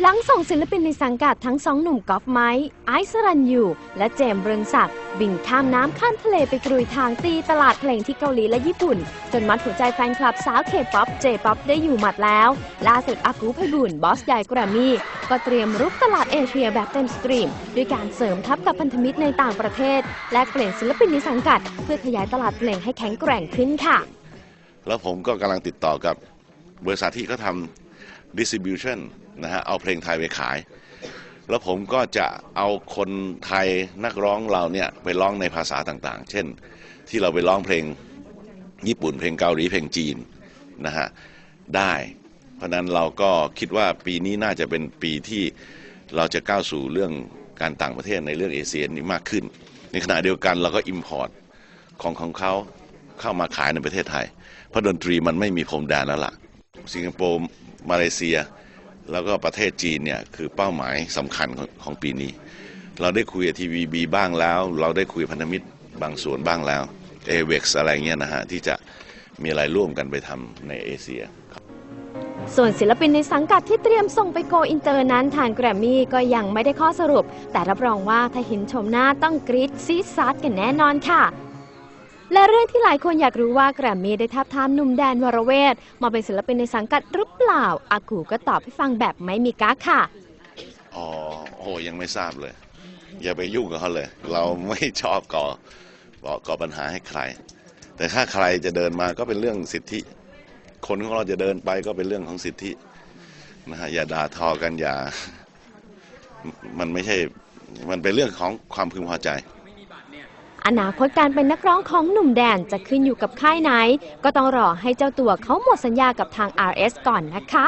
หลังส่งศิลปินในสังกัดทั้งสองหนุ่มกอล์ฟไม้ ไอซ์สรันยูและเจมเรืองศักดิ์บินข้ามน้ำข้ามทะเลไปกรุยทางตีตลาดเพลงที่เกาหลีและญี่ปุ่น จนมัดหัวใจแฟนคลับสาวเคป๊อปเจป๊อปได้อยู่หมัดแล้ว ล่าสุดอากูไพบุญบอสใหญ่กรมมี่ ก็เตรียมรุกตลาดเอเชียแบบเต็มสตรีม ด้วยการเสริมทัพกับพันธมิตรในต่างประเทศ และเปลี่ยนศิลปินในสังกัด เพื่อขยายตลาดเพลงให้แข็งแกร่งขึ้นค่ะ แล้วผมก็กำลังติดต่อกับบริษัทที่เขาทำ distribution นะฮะเอาเพลงไทยไปขาย แล้วผมก็จะเอาคนไทยนักร้องเราเนี่ยไปร้องในภาษาต่างๆ เช่นที่เราไปร้องเพลงญี่ปุ่นเพลงเกาหลีเพลงจีนนะฮะได้เพราะนั้นเราก็คิดว่าปีนี้น่าจะเป็นปีที่เราจะก้าวสู่เรื่องการต่างประเทศในเรื่องเอเชียนี่มากขึ้น ในขณะเดียวกันเราก็ import ของของเขาเข้ามาขายในประเทศไทย เพราะดนตรีมันไม่มีพรมแดนแล้วล่ะ สิงคโปร์ มาเลเซีย แล้วก็ประเทศจีนเนี่ยคือเป้าหมายสำคัญของของปีนี้ เราได้คุยกับทีวีบีบ้างแล้ว เราได้คุยพันธมิตรบางส่วนบ้างแล้วเอเว็กอะไรเงี้ยนะฮะ ที่จะมีอะไรร่วมกันไปทำในเอเชียส่วนศิลปินในสังกัดที่เตรียมส่งไปโกอินเตอร์นั้นทางแกรมมี่ก็ยังไม่ได้ข้อสรุป แต่รับรองว่าถ้าเห็นชมหน้าต้องกรี๊ดซีซัดกันแน่นอนค่ะ และเรื่องที่หลายคนอยากรู้ว่าแกรมมี่ได้ทับทามหนุ่มแดนวรเวทมาเป็นศิลปินในสังกัดหรือเปล่า อากูก็ตอบให้ฟังแบบไม่มีกั๊กค่ะ อ๋อโอ้ยังไม่ทราบเลย อย่าไปยุ่งกับเขาเลย เราไม่ชอบก่อก่อก่อปัญหาให้ใคร แต่ถ้าใครจะเดินมาก็เป็นเรื่องสิทธิ คนของเราจะเดินไปก็เป็นเรื่องของสิทธินะฮะอย่าด่าทอกันอย่ามันไม่ใช่มันเป็นเรื่องของความพึงพอใจ อนาคตการเป็นนักร้องของหนุ่มแดนจะขึ้นอยู่กับค่ายไหน ก็ต้องรอให้เจ้าตัวเขาหมดสัญญากับทาง RS ก่อนนะคะ